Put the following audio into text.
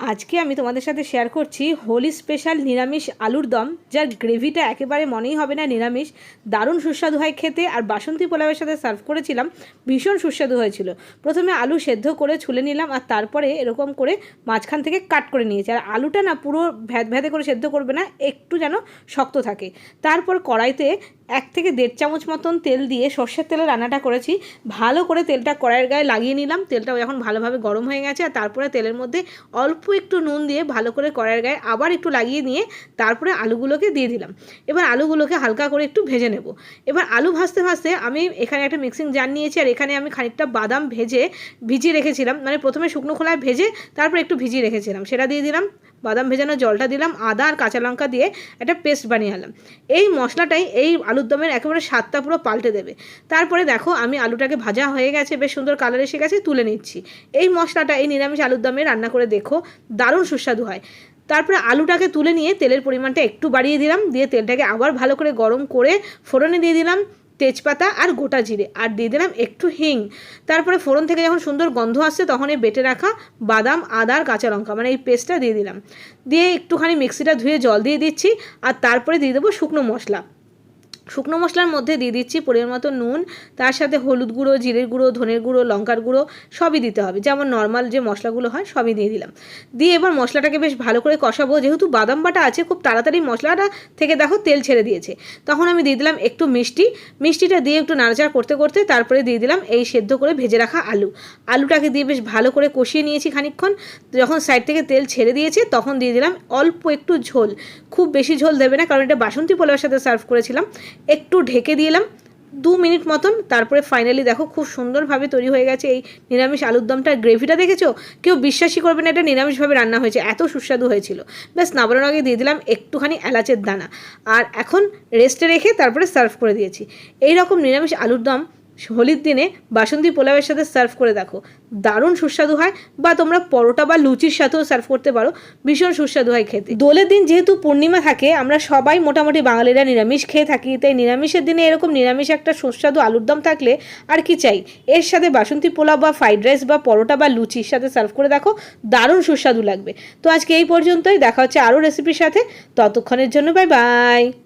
আজকে আমি তোমাদের সাথে শেয়ার করছি হোলি স্পেশাল নিরামিষ আলুর দম, যার গ্রেভিটা একেবারে মনেই হবে না নিরামিষ। দারুণ সুস্বাদু হয় খেতে আর বাসন্তী পোলাওয়ের সাথে সার্ভ করেছিলাম, ভীষণ সুস্বাদু হয়েছিল। প্রথমে আলু সেদ্ধ করে ছুলে নিলাম আর তারপরে এরকম করে মাঝখান থেকে কাট করে নিয়েছি। আর আলুটা না পুরো ভ্যাদ ভ্যাদে করে সেদ্ধ করবে না, একটু যেন শক্ত থাকে। তারপর কড়াইতে এক থেকে দেড় চামচ মতন তেল দিয়ে সর্ষের তেলে রান্নাটা করেছি। ভালো করে তেলটা কড়াইয়ের গায়ে লাগিয়ে নিলাম। তেলটাও এখন ভালোভাবে গরম হয়ে গেছে আর তারপরে তেলের মধ্যে অল্প একটু নুন দিয়ে ভালো করে কড়াইয়ের গায়ে আবার একটু লাগিয়ে নিয়ে তারপরে আলুগুলোকে দিয়ে দিলাম। এবার আলুগুলোকে হালকা করে একটু ভেজে নেব। এবার আলু ভাজতে ভাজতে আমি এখানে একটা মিক্সিং জার নিয়েছি আর এখানে আমি খানিকটা বাদাম ভেজে ভিজিয়ে রেখেছিলাম। মানে প্রথমে শুকনো খোলায় ভেজে তারপর একটু ভিজিয়ে রেখেছিলাম। সেটা দিয়ে দিলাম। বাদাম ভেজানো জলটা দিলাম, আদা আর কাঁচা লঙ্কা দিয়ে একটা পেস্ট বানিয়ে আনলাম। এই মশলাটাই এই আলুর দমের একেবারে স্বাদটা পুরো পাল্টে দেবে। তারপরে দেখো আমি আলুটাকে ভাজা হয়ে গেছে, বেশ সুন্দর কালার এসে গেছে, তুলে নিচ্ছি। এই মশলাটা, এই নিরামিষ আলুর দমে রান্না করে দেখো, দারুণ সুস্বাদু হয়। তারপরে আলুটাকে তুলে নিয়ে তেলের পরিমাণটা একটু বাড়িয়ে দিলাম, দিয়ে তেলটাকে আবার ভালো করে গরম করে ফোড়নে দিয়ে দিলাম। তেজপাতা আর গোটা জিরে, আর দিয়ে দিলাম একটু হিং। তারপরে ফোড়ন থেকে যখন সুন্দর গন্ধ আসছে, তখন এই বেটে রাখা বাদাম আদার কাঁচা লঙ্কা মানে এই পেস্টটা দিয়ে দিলাম। দিয়ে একটুখানি মিক্সিটা ধুয়ে জল দিয়ে দিচ্ছি, আর তারপরে দিয়ে দেবো শুকনো মশলা। শুকনো মশলার মধ্যে দিয়ে দিচ্ছি পরিমাণ মতো নুন, তার সাথে হলুদ গুঁড়ো, জিরের গুঁড়ো, ধনের গুঁড়ো, লঙ্কার গুঁড়ো, সবই দিতে হবে। যেমন নর্মাল যে মশলাগুলো হয়, সবই দিয়ে দিলাম। দিয়ে এবার মশলাটাকে বেশ ভালো করে কষাবো। যেহেতু বাদাম বাটা আছে, খুব তাড়াতাড়ি মশলাটা থেকে দেখো তেল ছেড়ে দিয়েছে। তখন আমি দিয়ে দিলাম একটু মিষ্টি। মিষ্টিটা দিয়ে একটু নাড়াচাড়া করতে করতে তারপরে দিয়ে দিলাম এই সেদ্ধ করে ভেজে রাখা আলু। আলুটাকে দিয়ে বেশ ভালো করে কষিয়ে নিয়েছি খানিকক্ষণ। যখন সাইড থেকে তেল ছেড়ে দিয়েছে, তখন দিয়ে দিলাম অল্প একটু ঝোল। খুব বেশি ঝোল দেবে না, কারণ এটা বাসন্তী পোলাওয়ের সাথে সার্ভ করেছিলাম। একটু ঢেকে দিলাম দু মিনিট মতন, তারপরে ফাইনালি দেখো খুব সুন্দরভাবে তৈরি হয়ে গেছে এই নিরামিষ আলুর দমটা। গ্রেভিটা দেখেছ? কেউ বিশ্বাসই করবে না এটা নিরামিষভাবে রান্না হয়েছে, এত সুস্বাদু হয়েছিল। ব্যাস, নামানোর আগে দিয়ে দিলাম একটুখানি এলাচের দানা। আর এখন রেস্টে রেখে তারপরে সার্ভ করে দিয়েছি। এই রকম নিরামিষ আলুর দম হোলির দিনে বাসন্তী পোলাওয়ের সাথে সার্ভ করে দেখো। দারুণ সুস্বাদু হয় বা তোমরা পরোটা বা লুচির সাথেও সার্ভ করতে পারো। ভীষণ সুস্বাদু হয় খেতে। দোলের দিন যেহেতু পূর্ণিমা থাকে, আমরা সবাই মোটামুটি বাঙালিরা নিরামিষ খেয়ে থাকি। তাই নিরামিষের দিনে এরকম নিরামিষ একটা সুস্বাদু আলুর দম থাকলে আর কি চাই? এর সাথে বাসন্তী পোলাও বা ফ্রাইড রাইস বা পরোটা বা লুচির সাথে সার্ভ করে দেখো, দারুণ সুস্বাদু লাগবে। তো আজকে এই পর্যন্তই। দেখা হচ্ছে আরও রেসিপির সাথে। ততক্ষণের জন্য বাই বাই।